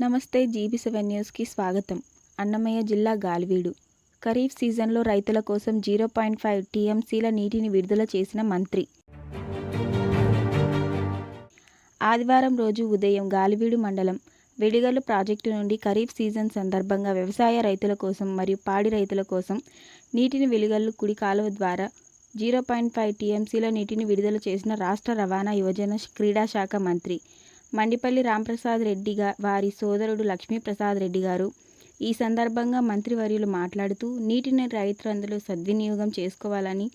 నమస్తే GB seven న్యూస్కి స్వాగతం. అన్నమయ్య జిల్లా గాలివీడు. ఖరీఫ్ సీజన్లో రైతుల కోసం జీరో పాయింట్ ఫైవ్ టీఎంసీల నీటిని విడుదల చేసిన మంత్రి. ఆదివారం రోజు ఉదయం గాలివీడు మండలం వెడిగల్లు ప్రాజెక్టు నుండి ఖరీఫ్ సీజన్ సందర్భంగా వ్యవసాయ రైతుల కోసం మరియు పాడి రైతుల కోసం నీటిని వెలిగల్లు కుడి కాలువ ద్వారా జీరో పాయింట్ ఫైవ్ టీఎంసీల నీటిని విడుదల చేసిన రాష్ట్ర రవాణా యువజన క్రీడా శాఖ మంత్రి మండిపల్లి రాంప్రసాద్ రెడ్డి వారి సోదరుడు లక్ష్మీప్రసాద్ రెడ్డి గారు ఈ సందర్భంగా మంత్రివర్యులు మాట్లాడుతూ నీటిని రైతులందరూ సద్వినియోగం చేసుకోవాలని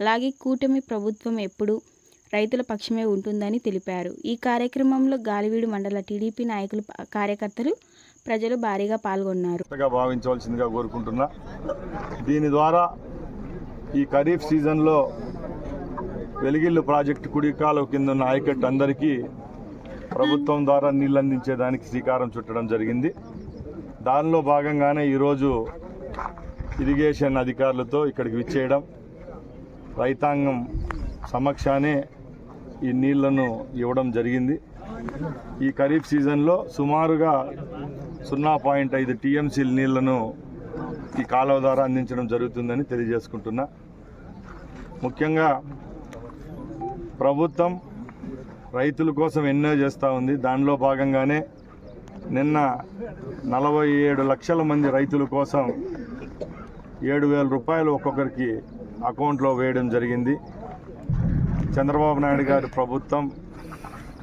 అలాగే కూటమి ప్రభుత్వం ఎప్పుడూ రైతుల పక్షమే ఉంటుందని తెలిపారు. ఈ కార్యక్రమంలో గాలివీడు మండల టీడీపీ నాయకులు కార్యకర్తలు ప్రజలు భారీగా పాల్గొన్నారు. భావించవలసిందిగా కోరుకుంటున్నా. దీని ద్వారా ఈ ఖరీఫ్ సీజన్లో వెలిగిల్లు ప్రాజెక్టు కుడి కాలువ కింద ఉన్న ఆయకట్టు అందరికీ ప్రభుత్వం ద్వారా నీళ్ళు అందించేదానికి శ్రీకారం చుట్టడం జరిగింది. దానిలో భాగంగానే ఈరోజు ఇరిగేషన్ అధికారులతో ఇక్కడికి విచ్చేయడం. రైతాంగం సమక్షానే ఈ నీళ్ళను ఇవ్వడం జరిగింది. ఈ ఖరీఫ్ సీజన్లో సుమారుగా సున్నా పాయింట్ ఐదు టీఎంసీల నీళ్ళను ఈ కాలువ ద్వారా అందించడం జరుగుతుందని తెలియజేసుకుంటున్నా. ముఖ్యంగా ప్రభుత్వం రైతుల కోసం ఎన్నో చేస్తూ ఉంది. దానిలో భాగంగానే నిన్న నలభై ఏడు లక్షల మంది రైతుల కోసం ఏడు వేల రూపాయలు ఒక్కొక్కరికి అకౌంట్లో వేయడం జరిగింది. చంద్రబాబు నాయుడు గారి ప్రభుత్వం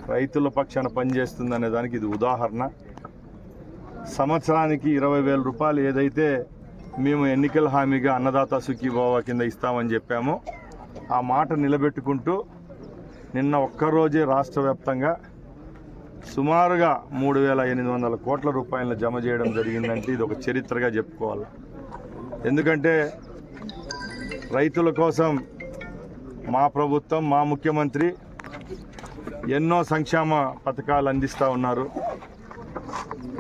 రైతుల పక్షాన పనిచేస్తుందనే దానికి ఇది ఉదాహరణ. సంవత్సరానికి ఇరవై వేల రూపాయలు ఏదైతే మేము ఎన్నికల హామీగా అన్నదాత సుఖీభావ కింద ఇస్తామని చెప్పామో ఆ మాట నిలబెట్టుకుంటూ నిన్న ఒక్కరోజే రాష్ట్ర వ్యాప్తంగా సుమారుగా మూడు వేల ఎనిమిది వందల కోట్ల రూపాయలను జమ చేయడం జరిగిందంటే ఇది ఒక చరిత్రగా చెప్పుకోవాలి. ఎందుకంటే రైతుల కోసం మా ప్రభుత్వం మా ముఖ్యమంత్రి ఎన్నో సంక్షేమ పథకాలు అందిస్తూ ఉన్నారు.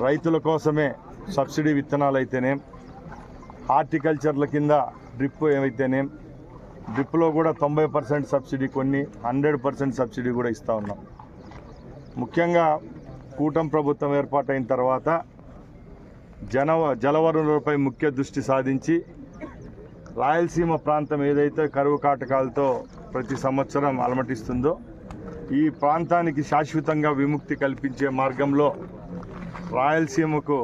రైతుల కోసమే సబ్సిడీ విత్తనాలు అయితేనేం హార్టికల్చర్ల కింద డ్రిప్ ఏమైతేనేం డ్రిప్లో కూడా తొంభై పర్సెంట్ సబ్సిడీ కొన్ని హండ్రెడ్ పర్సెంట్ సబ్సిడీ కూడా ఇస్తూ ఉన్నాం. ముఖ్యంగా కూటమి ప్రభుత్వం ఏర్పాటైన తర్వాత జన జలవనరులపై ముఖ్య దృష్టి సాధించి రాయలసీమ ప్రాంతం ఏదైతే కరువు కాటకాలతో ప్రతి సంవత్సరం అలమటిస్తుందో ఈ ప్రాంతానికి శాశ్వతంగా విముక్తి కల్పించే మార్గంలో రాయలసీమకు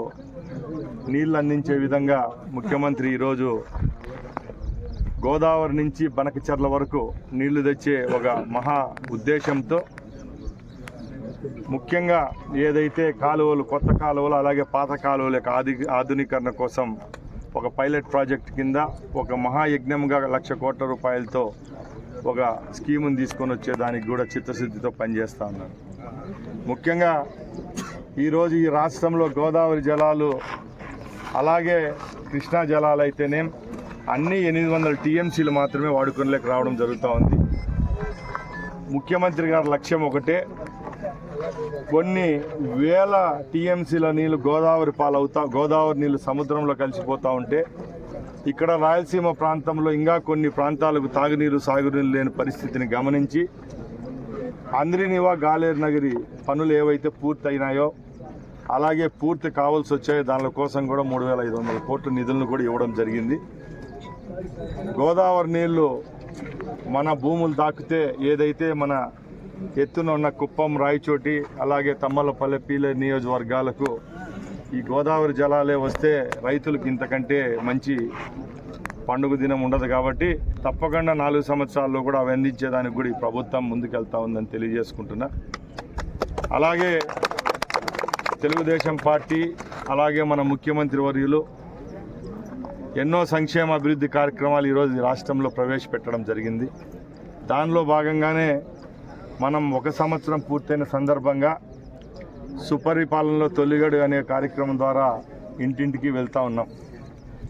నీళ్ళు అందించే విధంగా ముఖ్యమంత్రి ఈరోజు గోదావరి నుంచి బనకచర్ల వరకు నీళ్ళు తెచ్చే ఒక మహా ఉద్దేశంతో ముఖ్యంగా ఏదైతే కాలువలు కొత్త కాలువలు అలాగే పాత కాలువల యొక్క ఆధి ఆధునీకరణ కోసం ఒక పైలట్ ప్రాజెక్ట్ కింద ఒక మహాయజ్ఞంగా లక్ష కోట్ల రూపాయలతో ఒక స్కీముని తీసుకొని వచ్చేదానికి కూడా చిత్తశుద్ధితో పనిచేస్తూ ఉన్నారు. ముఖ్యంగా ఈరోజు ఈ రాష్ట్రంలో గోదావరి జలాలు అలాగే కృష్ణా జలాలు అయితేనేం అన్ని ఎనిమిది వందల టీఎంసీలు మాత్రమే వాడుకునేకి రావడం జరుగుతూ ఉంది. ముఖ్యమంత్రి గారి లక్ష్యం ఒకటే కొన్ని వేల టీఎంసీల నీళ్ళు గోదావరి పాలవుతా గోదావరి నీళ్ళు సముద్రంలో కలిసిపోతూ ఉంటే ఇక్కడ రాయలసీమ ప్రాంతంలో ఇంకా కొన్ని ప్రాంతాలకు తాగునీరు సాగునీరు లేని పరిస్థితిని గమనించి అంద్రినివా గాలేరు నగరి పనులు ఏవైతే పూర్తి అయినాయో అలాగే పూర్తి కావాల్సి వచ్చాయో దానికోసం కూడా మూడు వేల ఐదు వందల కోట్ల నిధులను కూడా ఇవ్వడం జరిగింది. గోదావరి నీళ్ళు మన భూములు తాకితే ఏదైతే మన ఎత్తున ఉన్న కుప్పం రాయచోటి అలాగే తమ్మలపల్లె పీలే నియోజకవర్గాలకు ఈ గోదావరి జలాలే వస్తే రైతులకు ఇంతకంటే మంచి పండుగ దినం ఉండదు కాబట్టి తప్పకుండా నాలుగు సంవత్సరాల్లో కూడా అవి అందించేదానికి కూడా ఈ ప్రభుత్వం ముందుకెళ్తా ఉందని తెలియజేసుకుంటున్నా. అలాగే తెలుగుదేశం పార్టీ అలాగే మన ముఖ్యమంత్రి వర్యులు ఎన్నో సంక్షేమ అభివృద్ధి కార్యక్రమాలు ఈరోజు రాష్ట్రంలో ప్రవేశపెట్టడం జరిగింది. దానిలో భాగంగానే మనం ఒక సంవత్సరం పూర్తయిన సందర్భంగా సుపరిపాలనలో తొలిగడు అనే కార్యక్రమం ద్వారా ఇంటింటికి వెళ్తూ ఉన్నాం.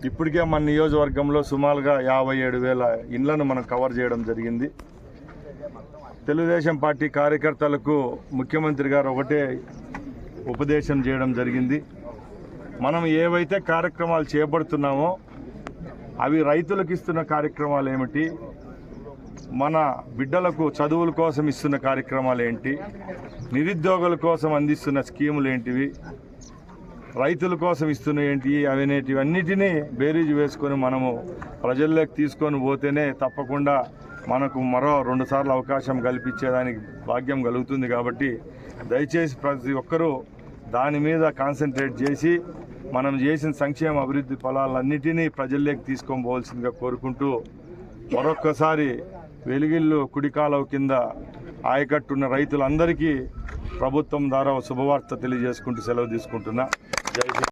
ఇప్పటికే మన నియోజకవర్గంలో సుమారుగా యాభై ఏడు వేల ఇండ్లను మనం కవర్ చేయడం జరిగింది. తెలుగుదేశం పార్టీ కార్యకర్తలకు ముఖ్యమంత్రి గారు ఒకటే ఉపదేశం చేయడం జరిగింది. మనం ఏవైతే కార్యక్రమాలు చేపడుతున్నామో అవి రైతులకు ఇస్తున్న కార్యక్రమాలు ఏమిటి? మన బిడ్డలకు చదువుల కోసం ఇస్తున్న కార్యక్రమాలు ఏంటి? నిరుద్యోగుల కోసం అందిస్తున్న స్కీములు ఏంటివి? రైతుల కోసం ఇస్తున్న ఏంటి? అవనేటివన్నిటినీ బేరీజు వేసుకొని మనము ప్రజల్లోకి తీసుకొని పోతేనే తప్పకుండా మనకు మరో రెండు సార్లు అవకాశం కల్పించేదానికి భాగ్యం కలుగుతుంది కాబట్టి దయచేసి ప్రతి ఒక్కరూ దాని మీద కాన్సన్ట్రేట్ చేసి మనం చేసిన సంక్షేమ అభివృద్ధి ఫలాలన్నిటినీ ప్రజల్లోకి తీసుకొని పోవాల్సిందిగా కోరుకుంటూ మరొక్కసారి వెలుగిల్లు కుడికాలవ కింద ఆయకట్టున్న రైతులందరికీ ప్రభుత్వం ద్వారా శుభవార్త తెలియజేసుకుంటూ సెలవు తీసుకుంటున్నా. జై